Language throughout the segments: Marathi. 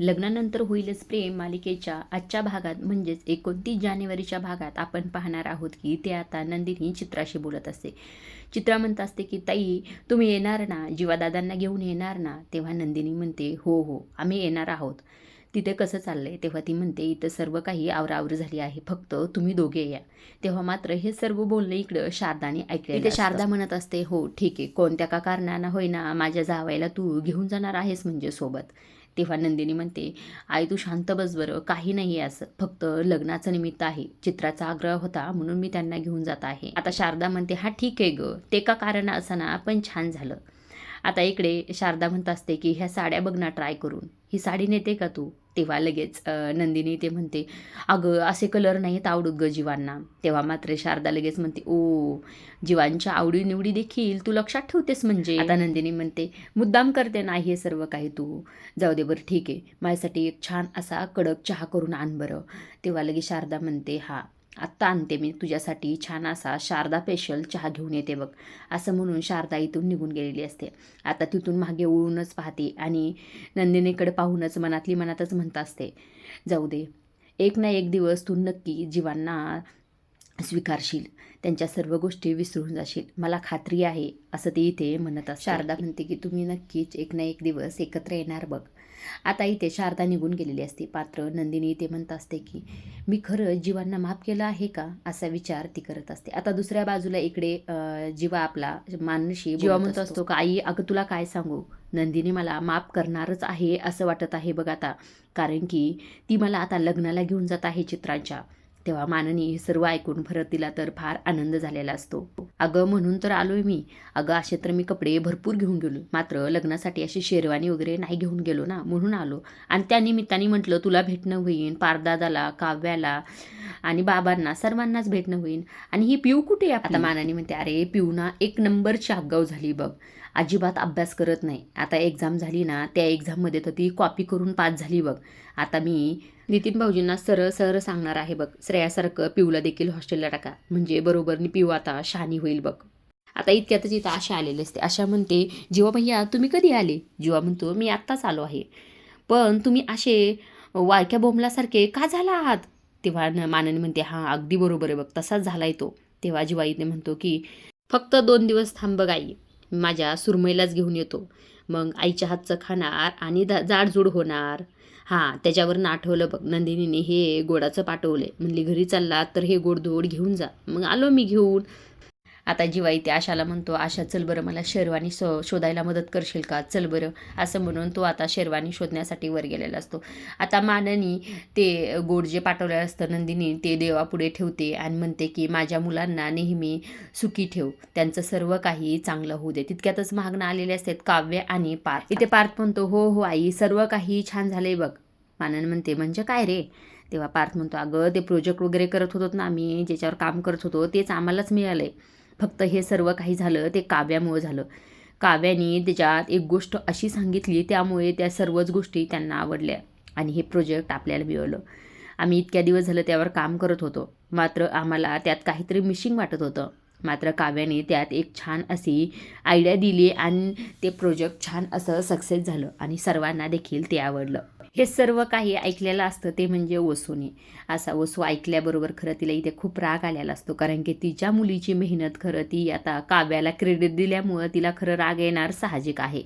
लग्नानंतर होईलच प्रेम मालिकेच्या आजच्या भागात म्हणजेच एकोणतीस जानेवारीच्या भागात आपण पाहणार आहोत की ते आता नंदिनी चित्राशी बोलत असते. चित्रा म्हणत असते की ताई तुम्ही येणार ना? जीवादादांना घेऊन येणार ना? तेव्हा नंदिनी म्हणते हो हो आम्ही येणार आहोत. तिथे कसं चाललंय? तेव्हा ती म्हणते इथं सर्व काही आवराआवर झाली आहे फक्त तुम्ही दोघे या. तेव्हा मात्र हे सर्व बोलणं इकडं शारदाने ऐकले इथे शारदा म्हणत असते हो ठीक आहे कोणत्या का कारणानं होईना माझ्या जावायला तू घेऊन जाणार आहेस म्हणजे सोबत. तेव्हा नंदिनी म्हणते आई तू शांत बस बरं काही नाही आहे असं. फक्त लग्नाचं निमित्त आहे. चित्राचा आग्रह होता म्हणून मी त्यांना घेऊन जात आहे. आता शारदा म्हणते हा ठीक आहे ग. ते का कारण असं ना पण छान झालं. आता इकडे शारदा म्हणत असते की ह्या साड्या बघ ना ट्राय करून. ही साडी नेते का तू? तेव्हा लगेच नंदिनी ते म्हणते अगं असे कलर नाहीत आवडत ग जीवांना. तेव्हा मात्र शारदा लगेच म्हणते ओ जीवांच्या आवडीनिवडी देखील तू लक्षात ठेवतेस म्हणजे? आता नंदिनी म्हणते मुद्दाम करते ना हे सर्व काही तू. जाऊ दे बरं ठीक आहे. माझ्यासाठी एक छान असा कडक चहा करून आण बरं. तेव्हा लगेच शारदा म्हणते हा. आत्ता आणते मी तुझ्यासाठी छान असा शारदा स्पेशल चहा घेऊन येते बघ. असं म्हणून शारदा इथून निघून गेलेली असते. आता तिथून मागे उळूनच पाहते आणि नंदिनीकडे पाहूनच मनातली मनातच म्हणत असते जाऊ दे. एक ना एक दिवस तू नक्की जीवांना स्वीकारशील. त्यांच्या सर्व गोष्टी विसरून जाशील. मला खात्री आहे असं ते इथे म्हणत असते. शारदा म्हणते की तुम्ही नक्कीच एक ना एक दिवस एकत्र येणार बघ. आता इथे शारदा निघून गेलेली असते. पात्र नंदिनी इथे म्हणत असते की मी खरं जीवांना माफ केलं आहे का? असा विचार ती करत असते. आता दुसऱ्या बाजूला इकडे जीवा आपला मानशी जीवा म्हणत असतो का आई अगं तुला काय सांगू? नंदिनी मला माफ करणारच आहे असं वाटत आहे बघ आता. कारण की ती मला आता लग्नाला घेऊन जात आहे चित्रांच्या. तेव्हा माननी हे सर्व ऐकून परत तिला तर फार आनंद झालेला असतो. अगं म्हणून तर आलोय मी. अगं असे तर मी कपडे भरपूर घेऊन गेलो. मात्र लग्नासाठी अशी शेरवानी वगैरे नाही घेऊन गेलो ना म्हणून आलो. आणि त्या निमित्ताने म्हटलं तुला भेटणं होईन पारदादाला काव्याला आणि बाबांना सर्वांनाच भेटणं होईन. आणि ही पिऊ कुठे आहे आता मानाने म्हणते अरे पिऊ ना एक नंबरची आगाव झाली बघ. अजिबात अभ्यास करत नाही. आता एक्झाम झाली ना त्या एक्झाममध्ये तर ती कॉपी करून पास झाली बघ. आता मी नितीन भाऊजींना सरळ सरळ सांगणार आहे बघ. श्रेयासारखं पिऊला देखील हॉस्टेलला टाका. म्हणजे बरोबरनी पिऊ आता शहाणी होईल बघ. आता इतक्यातच इथं आशा आलेले असते. आशा म्हणते जीवा भैया तुम्ही कधी आले? जीवा म्हणतो मी आत्ताच आलो आहे. पण तुम्ही असे वाळक्या बोंबलासारखे का झाला आहात? तेव्हा न- माननी म्हणते हां अगदी बरोबर आहे बघ. तसाच झालाय तो. तेव्हा जीवा इथे म्हणतो की फक्त दोन दिवस थांब बघ आई. माझ्या सुरमईलाच घेऊन येतो. मग आईच्या हातचं खाणार आणि दा जाडजूड होणार. हां त्याच्यावरून आठवलं बघ नंदिनीने हे गोडाचं पाठवले म्हणली घरी चालला तर हे गोड धोड घेऊन जा. मग आलो मी घेऊन. आता जीवा इथे आशाला म्हणतो आशा चल बरं मला शेरवानी शो शोधायला मदत करशील का? चल बरं असं म्हणून तो आता शेरवानी शोधण्यासाठी वर गेलेला असतो. आता माननी ते गोड जे पाठवलेलं असतं नंदिनी ते देवापुढे ठेवते आणि म्हणते की माझ्या मुलांना नेहमी सुखी ठेव. त्यांचं सर्व काही चांगलं होऊ दे. तितक्यातच मागणं आलेले असतात काव्य आणि पार्थ. इथे पार्थ म्हणतो हो हो आई सर्व काही छान झालंय बघ. मानन म्हणते म्हणजे काय रे? तेव्हा पार्थ म्हणतो अगं ते प्रोजेक्ट वगैरे करत होतो ना आम्ही ज्याच्यावर काम करत होतो तेच आम्हालाच मिळालंय. फक्त हे सर्व काही झालं ते काव्यामुळं झालं. काव्याने त्याच्यात एक गोष्ट अशी सांगितली त्यामुळे त्या सर्वच गोष्टी त्यांना आवडल्या आणि हे प्रोजेक्ट आपल्याला मिळवलं. आम्ही इतक्या दिवस झालं त्यावर काम करत होतो. मात्र आम्हाला त्यात काहीतरी मिशिंग वाटत होतं. मात्र काव्याने त्यात एक छान अशी आयडिया दिली आणि ते प्रोजेक्ट छान असं सक्सेस झालं आणि सर्वांना देखील ते आवडलं. हे सर्व काही ऐकलेलं असतं ते म्हणजे वसूने. असा वसू ऐकल्याबरोबर खरं तिला इथे खूप राग आलेला असतो. कारण की तिच्या मुलीची मेहनत खरं ती आता काव्याला क्रेडिट दिल्यामुळं तिला खरं राग येणार साहजिक आहे.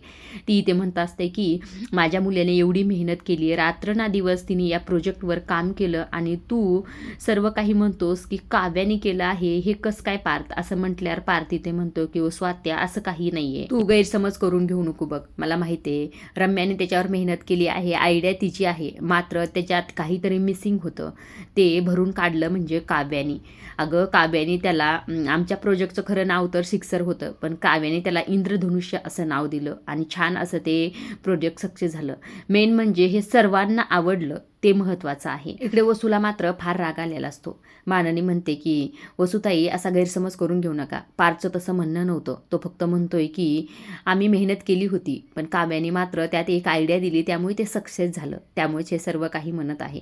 ती इथे म्हणत असते की माझ्या मुलीने एवढी मेहनत केली रात्र ना दिवस तिने या प्रोजेक्टवर काम केलं आणि तू सर्व काही म्हणतोस की काव्याने केलं आहे. हे कसं काय पार्थ? असं म्हटल्यावर पार्थ इथे म्हणतो की ओ स्वात्या असं काही नाहीये. तू गैरसमज करून घेऊ नको बघ. मला माहिती आहे रम्याने त्याच्यावर मेहनत केली आहे. आयडिया तिची आहे. मात्र त्याच्यात काहीतरी मिसिंग होतं. ते भरून काढलं म्हणजे काव्यानी. अगं काव्याने त्याला आमच्या प्रोजेक्टचं खरं नाव तर सिक्सर होतं. पण काव्याने त्याला इंद्रधनुष्य असं नाव दिलं. आणि छान असं ते प्रोजेक्ट सक्सेस झालं. मेन म्हणजे हे सर्वांना आवडलं. ते महत्त्वाचं आहे. इकडे वसूला मात्र फार राग आलेला असतो. माननी म्हणते की वसुताई असा गैरसमज करून घेऊ नका. पारचं तसं म्हणणं नव्हतं. तो फक्त म्हणतोय की आम्ही मेहनत केली होती पण काव्याने मात्र त्यात एक आयडिया दिली. त्यामुळे ते सक्सेस झालं. त्यामुळेच हे सर्व काही म्हणत आहे.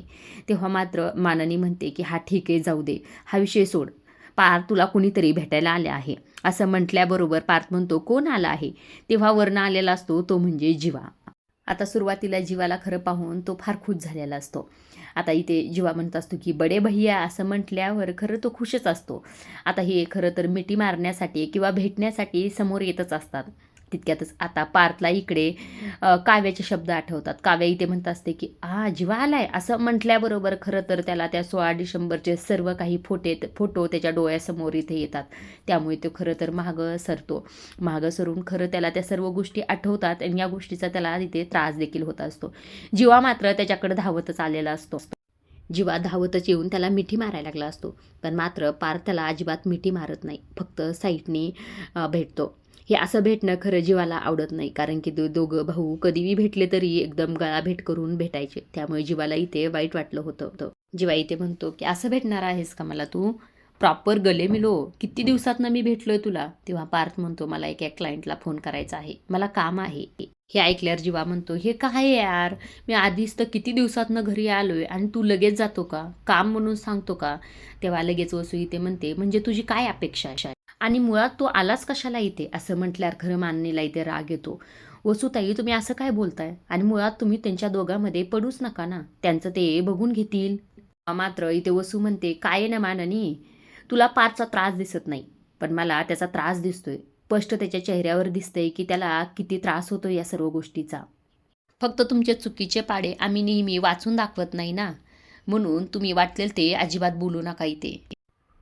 तेव्हा मात्र माननी म्हणते की हा ठीक आहे जाऊ दे. हा विषय सोड. पार तुला कुणीतरी भेटायला आले आहे. असं म्हटल्याबरोबर पार्थ म्हणतो कोण आला आहे? तेव्हा वर्ण आलेला असतो तो म्हणजे जीवा. आता सुरुवातीला जीवाला खरं पाहून तो फार खुश झालेला असतो. आता इथे जीवा म्हणत असतो की बडे भैया असं म्हटल्यावर खरं तो खुशच असतो. आता हे खरं तर मिठी मारण्यासाठी किंवा भेटण्यासाठी समोर येतच असतात. तितक्यातच आता पार्थला इकडे काव्याचे शब्द आठवतात. काव्या इथे म्हणत असते की आ जीवा आलाय. असं म्हटल्याबरोबर खरं तर त्याला त्या सोळा डिसेंबरचे सर्व काही फोटे फोटो त्याच्या डोळ्यासमोर इथे येतात. त्यामुळे तो खरं तर मागं सरतो. मागं सरून खरं त्याला त्या सर्व गोष्टी आठवतात आणि या गोष्टीचा त्याला तिथे त्रास देखील होत असतो. जीवा मात्र त्याच्याकडे धावतच आलेला असतो. जीवा धावतच येऊन त्याला मिठी मारायला लागला असतो. पण मात्र पार त्याला अजिबात मिठी मारत नाही. फक्त साईटनी भेटतो. हे असं भेटणं खरं जीवाला आवडत नाही. कारण की दो दोघं भाऊ कधीही भेटले तरी एकदम गळा भेट करून भेटायचे. त्यामुळे जीवाला इथे वाईट वाटलं होतं जीवा इथे म्हणतो की असं भेटणार आहेस का मला तू? प्रॉपर गले मिलो. किती दिवसातनं मी भेटलोय तुला? तेव्हा पार्थ म्हणतो मला एका क्लायंटला फोन करायचा आहे. मला काम आहे. हे ऐकल्यावर जीवा म्हणतो हे काय आहे यार? मी आधीच तर किती दिवसातनं घरी आलोय आणि तू लगेच जातो का? काम म्हणून सांगतो का? तेव्हा लगेच वसू इथे म्हणते म्हणजे तुझी काय अपेक्षा आहे? आणि मुळात तो आलाच कशाला इथे? असं म्हटल्यावर खरं मानणीला इथे राग येतो. वसुताई तुम्ही असं काय बोलताय? आणि मुळात तुम्ही त्यांच्या दोघांमध्ये पडूच नका ना. त्यांचं ते बघून घेतील. मात्र इथे वसू म्हणते काय ना माननी तुला पारचा त्रास दिसत नाही. पण मला त्याचा त्रास दिसतोय. स्पष्ट त्याच्या चेहऱ्यावर दिसतंय की त्याला किती त्रास होतो या सर्व गोष्टीचा. फक्त तुमचे चुकीचे पाडे आम्ही नेहमी वाचून दाखवत नाही ना. म्हणून तुम्ही वाटलेल ते अजिबात बोलू नका इथे.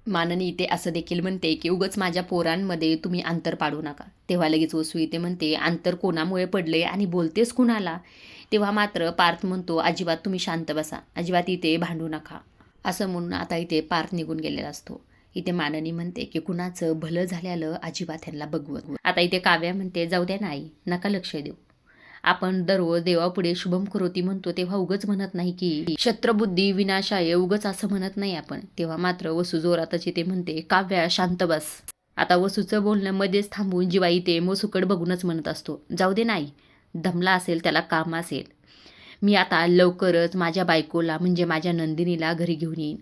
माननी इथे असं देखील म्हणते की उगच माझ्या पोरांमध्ये तुम्ही अंतर पाडू नका. तेव्हा लगेच वसू इथे म्हणते अंतर कोणामुळे पडले आणि बोलतेस कुणाला? तेव्हा मात्र पार्थ म्हणतो अजिबात तुम्ही शांत बसा अजिबात इथे भांडू नका. असं म्हणून आता इथे पार्थ निघून गेलेला असतो. इथे माननी म्हणते की कुणाचं भलं झाल्यालं अजिबात ह्यांना बघवत आता इथे काव्या म्हणते जाऊ द्या नाही नका लक्ष देऊ. आपण दररोज देवापुढे शुभम करोती म्हणतो तेव्हा उगच म्हणत नाही की शत्रबुद्धी विनाशाय उगच असं म्हणत नाही आपण. तेव्हा मात्र वसू जोरातच ते म्हणते काव्या शांत बस. आता वसूचं बोलणं मध्येच थांबून जिवाई ते मोसुकड बघूनच म्हणत असतो जाऊ दे नाही दमला असेल त्याला काम असेल. मी आता लवकरच माझ्या बायकोला म्हणजे माझ्या नंदिनीला घरी घेऊन येईन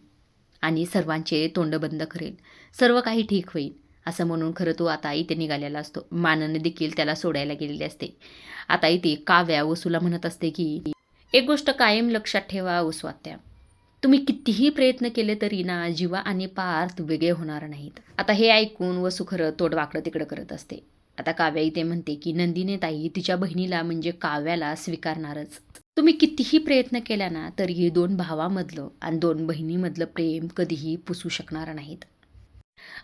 आणि सर्वांचे तोंड बंद करेन सर्व काही ठीक होईल. असं म्हणून खरं तो आता इथे निघालेला असतो. मानने देखील त्याला सोडायला गेलेली असते. आता इथे काव्या वसूला म्हणत असते की एक गोष्ट कायम लक्षात ठेवा वसवात्या तुम्ही कितीही प्रयत्न केले तरी ना जीवा आणि पार्थ वेगळे होणार नाहीत. आता हे ऐकून वसू खरं तोड वाकडं तिकडं करत असते. आता काव्या इथे म्हणते की नंदिनी ताई तिच्या बहिणीला म्हणजे काव्याला स्वीकारणारच. तुम्ही कितीही प्रयत्न केला ना तरीही दोन भावामधलं आणि दोन बहिणीमधलं प्रेम कधीही पुसू शकणार नाहीत.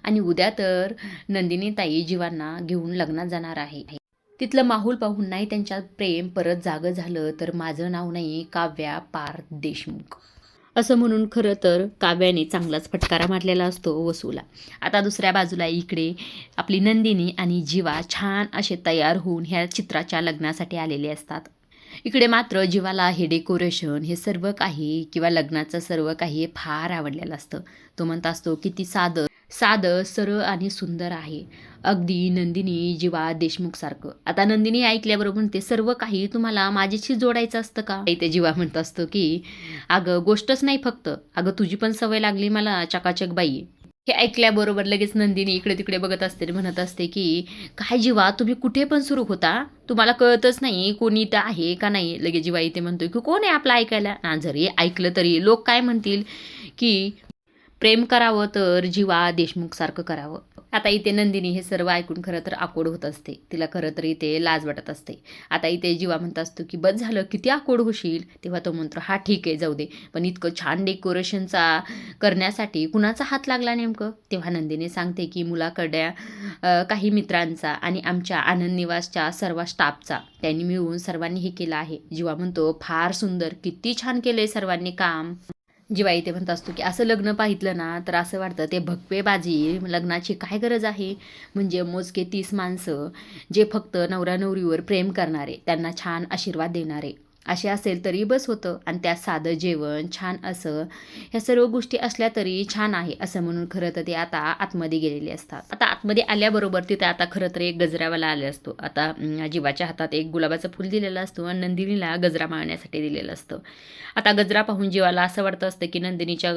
आणि उद्या तर नंदिनी ताई जीवांना घेऊन लग्नात जाणार आहे. तिथलं माहूल पाहून नाही त्यांच्यात प्रेम परत जागं झालं तर माझं नाव नाही काव्या पार्थ देशमुख. असं म्हणून खरं तर काव्याने चांगलाच फटकारा मारलेला असतो वसूला. आता दुसऱ्या बाजूला इकडे आपली नंदिनी आणि जीवा छान असे तयार होऊन ह्या चित्राच्या लग्नासाठी आलेले असतात. इकडे मात्र जीवाला हे डेकोरेशन हे सर्व काही किंवा लग्नाचं सर्व काही फार आवडलेलं असतं. तो म्हणत असतो किती साधं साधं सरळ आणि सुंदर आहे. अगदी नंदिनी जीवा देशमुखसारखं आता नंदिनी ऐकल्याबरोबर म्हणते सर्व काही तुम्हाला माझ्याशी जोडायचं असतं का? ते जीवा म्हणत असतो की अगं गोष्टच नाही फक्त. अगं तुझी पण सवय लागली मला चकाचक बाई. हे ऐकल्याबरोबर लगेच नंदिनी इकडे तिकडे बघत असते म्हणत असते की काय जीवा तुम्ही कुठे पण सुरू होता? तुम्हाला कळतच नाही कोणी इथं आहे का नाही? लगेच जीवा इथे म्हणतोय की कोण आहे आपलं ऐकायला? ना जरी ऐकलं तरी लोक काय म्हणतील की प्रेम करावं तर जीवा देशमुखसारखं करावं. आता इथे नंदिनी हे सर्व ऐकून खरं तर आकोड होत असते. तिला खरं तर इथे लाज वाटत असते. आता इथे जीवा म्हणत असतो की बस झालं किती आकोड होशील? तेव्हा तो म्हणतो हा ठीक आहे जाऊ दे. पण इतकं छान डेकोरेशनचा करण्यासाठी कुणाचा हात लागला नेमकं? तेव्हा नंदिनी सांगते की मुलाकडल्या काही मित्रांचा आणि आमच्या आनंद निवासच्या सर्व स्टाफचा. त्यांनी मिळून सर्वांनी हे केलं आहे. जीवा म्हणतो फार सुंदर किती छान केलं आहे सर्वांनी काम. जेव्हा इथे म्हणत असतो की असं लग्न पाहितलं ना तर असं वाटतं ते भक्वेबाजी लग्नाची काय गरज आहे? म्हणजे मोजके तीस माणसं जे फक्त नवरा नवरीवर प्रेम करणारे त्यांना छान आशीर्वाद देणारे. असे असेल तरी बस होतं. आणि त्यात साधं जेवण छान असं ह्या सर्व गोष्टी असल्या तरी छान आहे असं म्हणून खरं तर ते आता आतमध्ये गेलेले असतात. आता आतमध्ये आल्याबरोबर तिथे आता खरं तर एक गजरावाला आले असतो. आता जीवाच्या हातात एक गुलाबाचं फुल दिलेलं असतो आणि नंदिनीला गजरा माळण्यासाठी दिलेलं असतं. आता गजरा पाहून जीवाला असं वाटतं असतं की नंदिनीच्या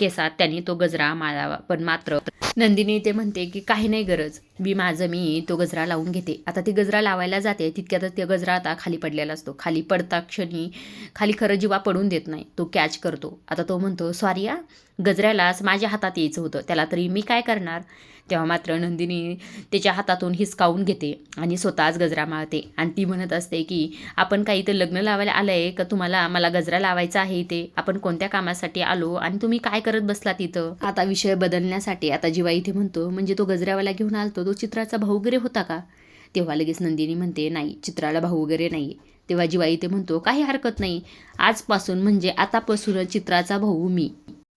केसात त्यांनी तो गजरा माळावा. पण मात्र नंदिनी ते म्हणते की काही नाही गरज. मी माझं मी तो गजरा लावून घेते. आता ती गजरा लावायला जाते तितक्यातच ते गजरा आता खाली पडलेला असतो. खाली पडता क्षणी खाली खरं जीवा पडून देत नाही तो कॅच करतो. आता तो म्हणतो सॉरी या गजऱ्यालाच माझ्या हातात यायचं होतं. त्याला तरी मी काय करणार? तेव्हा मात्र नंदिनी त्याच्या हातातून हिसकावून घेते आणि स्वतःच गजरा माळते. आणि ती म्हणत असते की आपण काही इथं लग्न लावायला आलं आहे का तुम्हाला? मला गजरा लावायचा आहे इथे. आपण कोणत्या कामासाठी आलो आणि तुम्ही काय करत बसलात इथं? आता विषय बदलण्यासाठी आता जिवा इथे म्हणतो म्हणजे तो गजऱ्यावाला घेऊन आलतो. तो चित्राचा भाऊ वगैरे होता का? तेव्हा लगेच नंदिनी म्हणते नाही चित्राला भाऊ वगैरे नाही. तेव्हा जिवा इथे म्हणतो काही हरकत नाही. आजपासून म्हणजे आतापासून चित्राचा भाऊ मी.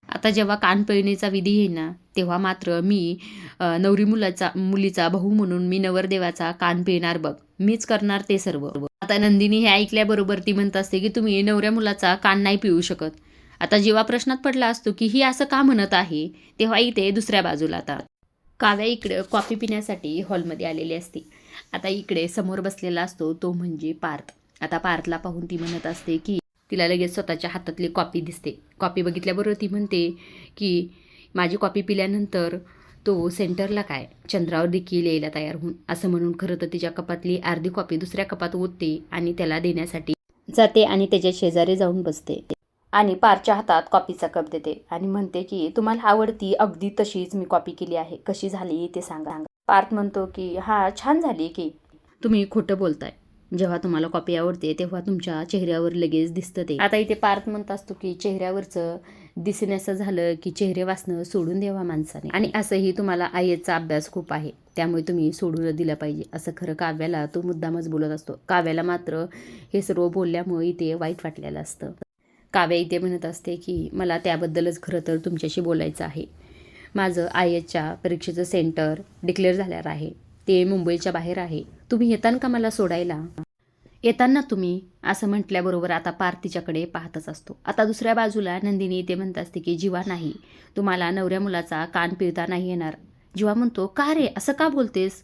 आता जेव्हा कानपळणीचा विधी येईल ना तेव्हा मात्र मी नवरी मुलाचा मुलीचा भाऊ म्हणून मी नवरदेवाचा कान पिळणार बघ. मीच करणार ते सर्व. आता नंदिनी हे ऐकल्याबरोबर ती म्हणत असते की तुम्ही नवऱ्या मुलाचा कान नाही पिळू शकत. आता जेव्हा प्रश्नात पडला असतो की ही असं का म्हणत आहे? तेव्हा इथे दुसऱ्या बाजूला आता काव्या इकडे कॉफी पिण्यासाठी हॉलमध्ये आलेली असते. आता इकडे समोर बसलेला असतो तो म्हणजे पार्थ. आता पार्थला पाहून ती म्हणत असते की तिला लगेच स्वतःच्या हातातली कॉपी दिसते. कॉपी बघितल्याबरोबर ती म्हणते की माझी कॉपी पिल्यानंतर तो सेंटरला काय? चंद्रावर देखील यायला तयार होऊन. असं म्हणून खरं तर तिच्या कपातली अर्धी कॉपी दुसऱ्या कपात ओतते आणि त्याला देण्यासाठी जाते आणि त्याच्या शेजारी जाऊन बसते. आणि पारच्या हातात कॉपीचा कप देते आणि म्हणते की तुम्हाला आवडती अगदी तशीच मी कॉपी केली आहे. कशी झाली ते सांगा. पार्थ म्हणतो की हा छान झाली की. तुम्ही खोटं बोलताय. जेव्हा तुम्हाला कॉपी आवडते तेव्हा तुमच्या चेहऱ्यावर लगेच दिसतं ते. आता इथे पार्थ म्हणत असतो की चेहऱ्यावरचं दिसण्याचं झालं की चेहरे वाचणं सोडून द्यावा माणसाने. आणि असंही तुम्हाला आयचा अभ्यास खूप आहे. त्यामुळे तुम्ही सोडून दिलं पाहिजे. असं खरं काव्याला तो मुद्दामच बोलत असतो. काव्याला मात्र हे सर्व बोलल्यामुळे इथे वाईट वाटलेलं असतं. काव्या इथे म्हणत असते की मला त्याबद्दलच खरं तर तुमच्याशी बोलायचं आहे. माझं आय एचच्या परीक्षेचं सेंटर डिक्लेअर झाल्यावर आहे. ते मुंबईच्या बाहेर आहे. तुम्ही येतान का मला सोडायला? येताना तुम्ही असं म्हटल्याबरोबर आता पार्थ तिच्याकडे पाहतच असतो. आता दुसऱ्या बाजूला नंदिनी ते म्हणत असते की जीवा नाही. तुम्हाला नवऱ्या मुलाचा कान पिळता नाही येणार. जीवा म्हणतो का रे? असं का बोलतेस?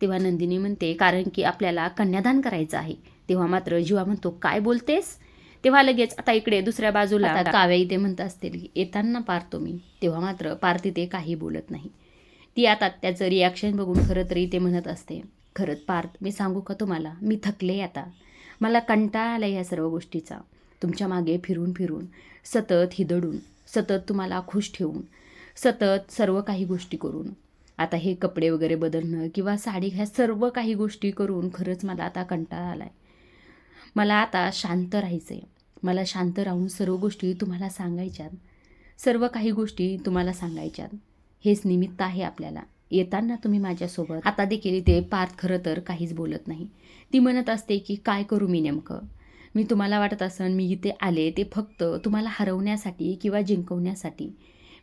तेव्हा नंदिनी म्हणते कारण की आपल्याला कन्यादान करायचं आहे. तेव्हा मात्र जीवा म्हणतो काय बोलतेस? तेव्हा लगेच आता इकडे दुसऱ्या बाजूला काव्या इथे म्हणत असतील की येताना पारतो मी. तेव्हा मात्र पार्थ इथे काही बोलत नाही. ती आता त्याचं रिॲक्शन बघून खरं तरी ते म्हणत असते खरंच पार्थ मी सांगू का तुम्हाला? मी थकले आता. मला कंटाळा आला या सर्व गोष्टीचा. तुमच्या मागे फिरून फिरून सतत हिदडून सतत तुम्हाला खुश ठेवून सतत सर्व काही गोष्टी करून. आता हे कपडे वगैरे बदलणं किंवा साडी ह्या सर्व काही गोष्टी करून खरंच मला आता कंटाळा आला आहे मला आता शांत राहायचं आहे मला शांत राहून सर्व गोष्टी तुम्हाला सांगायच्यात. सर्व काही गोष्टी तुम्हाला सांगायच्यात. हेच निमित्त आहे आपल्याला. येताना तुम्ही माझ्यासोबत. आता देखील इथे पार्थ खरं तर काहीच बोलत नाही. ती म्हणत असते की काय करू मी नेमकं? मी तुम्हाला वाटत असन मी इथे आले ते फक्त तुम्हाला हरवण्यासाठी किंवा जिंकवण्यासाठी.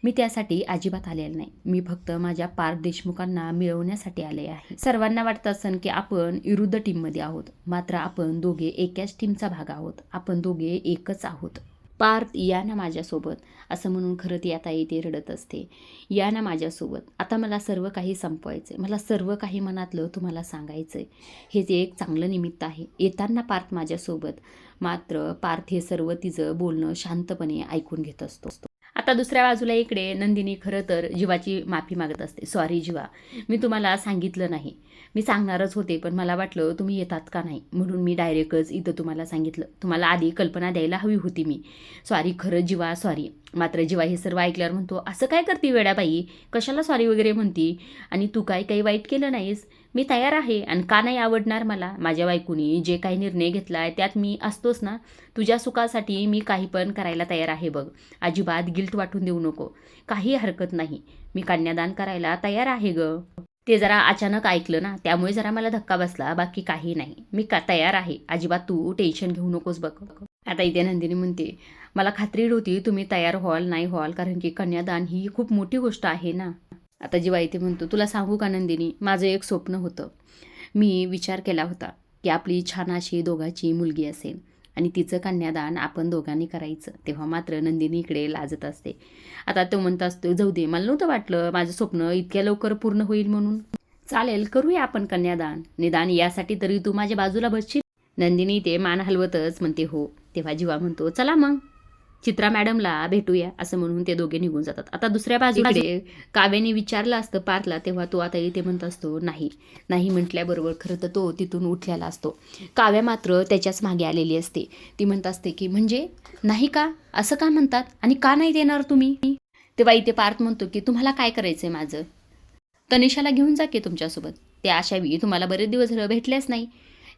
मी त्यासाठी अजिबात आलेलं नाही. मी फक्त माझ्या पार्थ देशमुखांना मिळवण्यासाठी आले आहे. सर्वांना वाटत असन की आपण विरुद्ध टीममध्ये आहोत. मात्र आपण दोघे एकाच टीमचा भाग आहोत. आपण दोघे एकच आहोत. पार्थ या ना माझ्यासोबत. असं म्हणून खरं ती आता येते रडत असते. या ना माझ्यासोबत. आता मला सर्व काही संपवायचं आहे मला सर्व काही मनातलं तुम्हाला सांगायचं आहे हे जे एक चांगलं निमित्त आहे. येताना पार्थ माझ्यासोबत. मात्र पार्थ हे सर्व तिचं बोलणं शांतपणे ऐकून घेत असतो. आता दुसऱ्या बाजूला इकडे नंदिनी खरं तर जीवाची माफी मागत असते. सॉरी जीवा. मी तुम्हाला सांगितलं नाही. मी सांगणारच होते पण मला वाटलं तुम्ही येतात का नाही? म्हणून मी डायरेक्टच इथं तुम्हाला सांगितलं. तुम्हाला आधी कल्पना द्यायला हवी होती मी. सॉरी खरं जीवा सॉरी मात्र जीवा हे सर्व ऐकल्यावर म्हणतो असं काय करते वेडाबाई कशाला सॉरी वगैरे म्हणती? आणि तू काय काही वाईट केलं नाहीस? मी तयार आहे आणि का नाही आवडणार मला? माझ्या बायकोनी जे काही निर्णय घेतला आहे त्यात मी असतोच ना. तुझ्या सुखासाठी मी काही पण करायला तयार आहे बघ. अजिबात गिल्ट वाटून देऊ नको. काही हरकत नाही. मी कन्यादान करायला तयार आहे ग. ते जरा अचानक ऐकलं ना त्यामुळे जरा मला धक्का बसला. बाकी काही नाही. मी का तयार आहे? अजिबात तू टेन्शन घेऊ नकोस बघ. आता इथे नंदिनी म्हणते मला खात्री होती तुम्ही तयार व्हाल नाही व्हाल कारण की कन्यादान ही खूप मोठी गोष्ट आहे ना. आता जेव्हा इथे म्हणतो तुला सांगू का नंदिनी माझं एक स्वप्न होतं. मी विचार केला होता की आपली छान अशी दोघाची मुलगी असेल आणि तिचं कन्यादान आपण दोघांनी करायचं. तेव्हा मात्र नंदिनी इकडे लाजत असते. आता तो म्हणत असतो जाऊ दे मला नव्हतं वाटलं माझं स्वप्न इतक्या लवकर पूर्ण होईल म्हणून. चालेल करूया आपण कन्यादान. निदान यासाठी तरी तू माझ्या बाजूला बसशील. नंदिनी ते मान हलवतच म्हणते हो. तेव्हा जीवा म्हणतो चला मग. चित्रा मॅडमला भेटूया असं म्हणून ते दोघे निघून जातात. आता दुसऱ्या बाजूकडे काव्याने विचारलं असतं पार्थला तेव्हा तो आता इथे म्हणत असतो नाही नाही म्हटल्याबरोबर खरं तर तो तिथून उठलेला असतो. काव्या मात्र त्याच्याच मागे आलेली असते. ती म्हणत असते की म्हणजे? नाही का? असं का म्हणतात? आणि का नाही देणार तुम्ही? तेव्हा इथे पार्थ म्हणतो की तुम्हाला काय करायचं आहे माझं? तनिषाला घेऊन जा की तुमच्यासोबत. ते आशावी तुम्हाला बरेच दिवस भेटलेच नाही.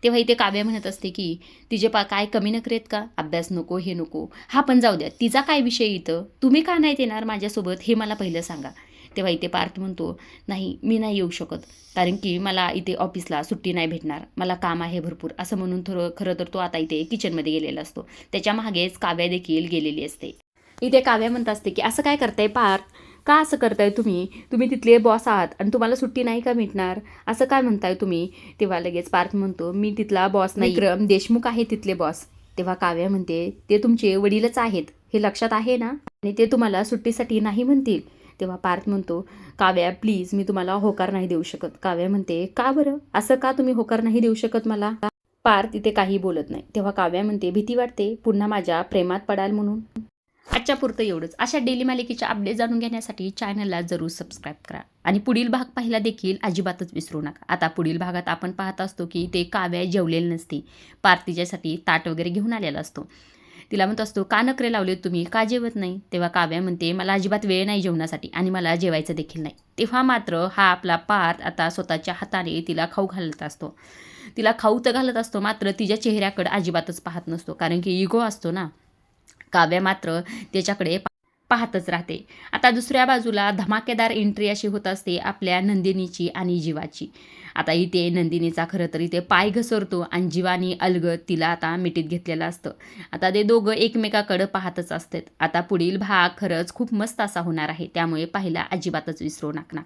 तेव्हा इथे काव्य म्हणत असते की तिचे पा काय कमी नकरेत का? अभ्यास नको हे नको. हा पण जाऊ द्या. तिचा काय विषय इथं? तुम्ही का नाही येणार माझ्यासोबत? हे मला पहिलं सांगा. तेव्हा इथे पार्थ म्हणतो नाही मी नाही येऊ शकत. कारण की मला इथे ऑफिसला सुट्टी नाही भेटणार. मला काम आहे भरपूर. असं म्हणून थोडं खरं तर तो आता इथे किचनमध्ये गेलेला असतो. त्याच्या मागेच काव्या देखील गेलेली असते. इथे काव्या म्हणत असते की असं काय करताय पार्थ? का असं करताय तुम्ही? तुम्ही तिथले बॉस आहात आणि तुम्हाला सुट्टी नाही का भेटणार? असं काय म्हणताय तुम्ही? तेव्हा लगेच पार्थ म्हणतो मी तिथला बॉस नाही. विक्रम देशमुख आहे तिथले बॉस तेव्हा काव्या म्हणते ते तुमचे वडीलच आहेत हे लक्षात आहे ना? आणि ते तुम्हाला सुट्टीसाठी नाही म्हणतील. तेव्हा पार्थ म्हणतो काव्या प्लीज मी तुम्हाला होकार नाही देऊ शकत. काव्या म्हणते का बरं? असं का तुम्ही होकार नाही देऊ शकत मला? पार्थ इथे काही बोलत नाही. तेव्हा काव्या म्हणते भीती वाटते पुन्हा माझ्या प्रेमात पडाल म्हणून. आजच्या पुरतं एवढंच. अशा डेली मालिकेच्या अपडेट जाणून घेण्यासाठी चॅनलला जरूर सबस्क्राईब करा. आणि पुढील भाग पाहिला देखील अजिबातच विसरू नका. आता पुढील भागात आपण पाहत असतो की ते काव्या जेवलेलं नसते. पार्थिजासाठी ताट वगैरे घेऊन आलेला असतो. तिला म्हणत असतो का नखरे लावले तुम्ही का जेवत नाही? तेव्हा काव्या म्हणते मला अजिबात वेळ नाही जेवणासाठी आणि मला जेवायचं देखील नाही. तेव्हा मात्र हा आपला पार्थ आता स्वतःच्या हाताने तिला खाऊ घालत असतो. तिला खाऊ तर घालत असतो मात्र तिच्या चेहऱ्याकडे अजिबातच पाहत नसतो. कारण की इगो असतो ना. काव्य मात्र त्याच्याकडे पाहतच राहते. आता दुसऱ्या बाजूला धमाकेदार एंट्री अशी होत असते आपल्या नंदिनीची आणि जीवाची. आता इथे नंदिनीचा खरं तर इथे पाय घसरतो आणि जीवानी अलगद तिला आता मिठीत घेतलेलं असतं. आता ते दोघं एकमेकाकडं पाहतच असतात. आता पुढील भाग खरंच खूप मस्त असा होणार आहे. त्यामुळे पाहिला अजिबातच विसरू नका.